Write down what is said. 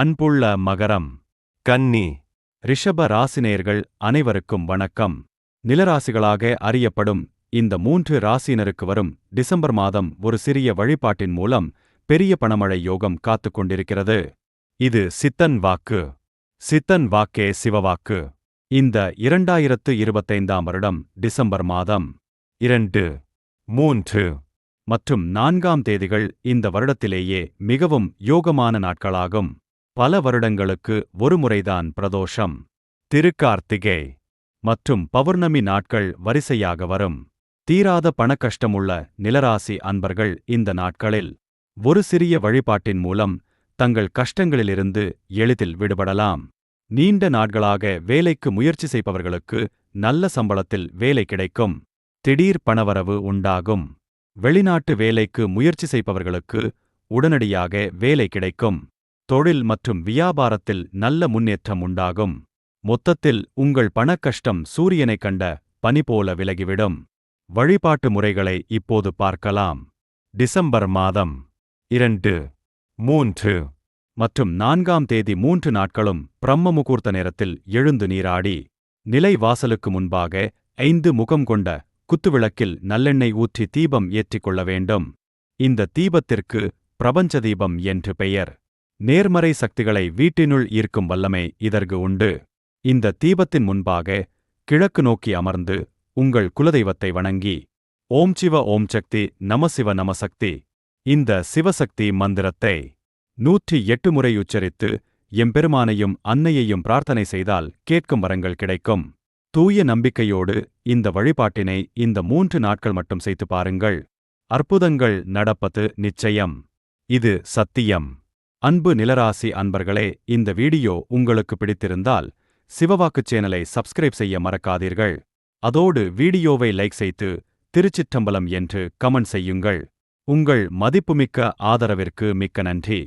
அன்புள்ள மகரம் கன்னி ரிஷப ராசினேயர்கள் அனைவருக்கும் வணக்கம். நிலராசிகளாக அறியப்படும் இந்த மூன்று ராசியினருக்கு வரும் டிசம்பர் மாதம் ஒரு சிறிய வழிபாட்டின் மூலம் பெரிய பணமழை யோகம் காத்துக்கொண்டிருக்கிறது இது சித்தன் வாக்கு சித்தன் வாக்கே சிவவாக்கு. இந்த இரண்டாயிரத்து இருபத்தைந்தாம் வருடம் டிசம்பர் மாதம் இரண்டு மூன்று மற்றும் நான்காம் தேதிகள் இந்த வருடத்திலேயே மிகவும் யோகமான நாட்களாகும். பல வருடங்களுக்கு ஒருமுறைதான் பிரதோஷம் திருக்கார்த்திகை மற்றும் பௌர்ணமி நாட்கள் வரிசையாக வரும். தீராத பணக்கஷ்டமுள்ள நிலராசி அன்பர்கள் இந்த நாட்களில் ஒரு சிறிய வழிபாட்டின் மூலம் தங்கள் கஷ்டங்களிலிருந்து எளிதில் விடுபடலாம். நீண்ட நாட்களாக வேலைக்கு முயற்சி செய்பவர்களுக்கு நல்ல சம்பளத்தில் வேலை கிடைக்கும். திடீர் பணவரவு உண்டாகும். வெளிநாட்டு வேலைக்கு முயற்சி செய்பவர்களுக்கு உடனடியாக வேலை கிடைக்கும். தொழில் மற்றும் வியாபாரத்தில் நல்ல முன்னேற்றம் உண்டாகும். மொத்தத்தில் உங்கள் பணக்கஷ்டம் சூரியனைக் கண்ட பனி போல விலகிவிடும். வழிபாட்டு முறைகளை இப்போது பார்க்கலாம். டிசம்பர் மாதம் இரண்டு மூன்று மற்றும் நான்காம் தேதி மூன்று நாட்களும் பிரம்ம முகூர்த்த நேரத்தில் எழுந்து நீராடி நிலை வாசலுக்கு முன்பாக ஐந்து முகம் கொண்ட குத்துவிளக்கில் நல்லெண்ணெய் ஊற்றி தீபம் ஏற்றிக் கொள்ள வேண்டும். இந்த தீபத்திற்கு பிரபஞ்ச தீபம் என்று பெயர். நேர்மறை சக்திகளை வீட்டினுள் ஈர்க்கும் வல்லமை இதற்கு உண்டு. இந்த தீபத்தின் முன்பாக கிழக்கு நோக்கி அமர்ந்து உங்கள் குலதெய்வத்தை வணங்கி ஓம் சிவ ஓம் சக்தி நமசிவ நமசக்தி இந்த சிவசக்தி மந்திரத்தை நூற்றி எட்டு முறை உச்சரித்து எம்பெருமானையும் அன்னையையும் பிரார்த்தனை செய்தால் கேட்கும் வரங்கள் கிடைக்கும். தூய நம்பிக்கையோடு இந்த வழிபாட்டினை இந்த மூன்று நாட்கள் மட்டும் செய்து பாருங்கள். அற்புதங்கள் நடப்பது நிச்சயம். இது சத்தியம். அன்பு நிலராசி அன்பர்களே இந்த வீடியோ உங்களுக்கு பிடித்திருந்தால் சிவவாக்கு சேனலை சப்ஸ்கிரைப் செய்ய மறக்காதீர்கள். அதோடு வீடியோவை லைக் செய்து திருச்சிற்றம்பலம் என்று கமெண்ட் செய்யுங்கள். உங்கள் மதிப்புமிக்க ஆதரவிற்கு மிக்க நன்றி.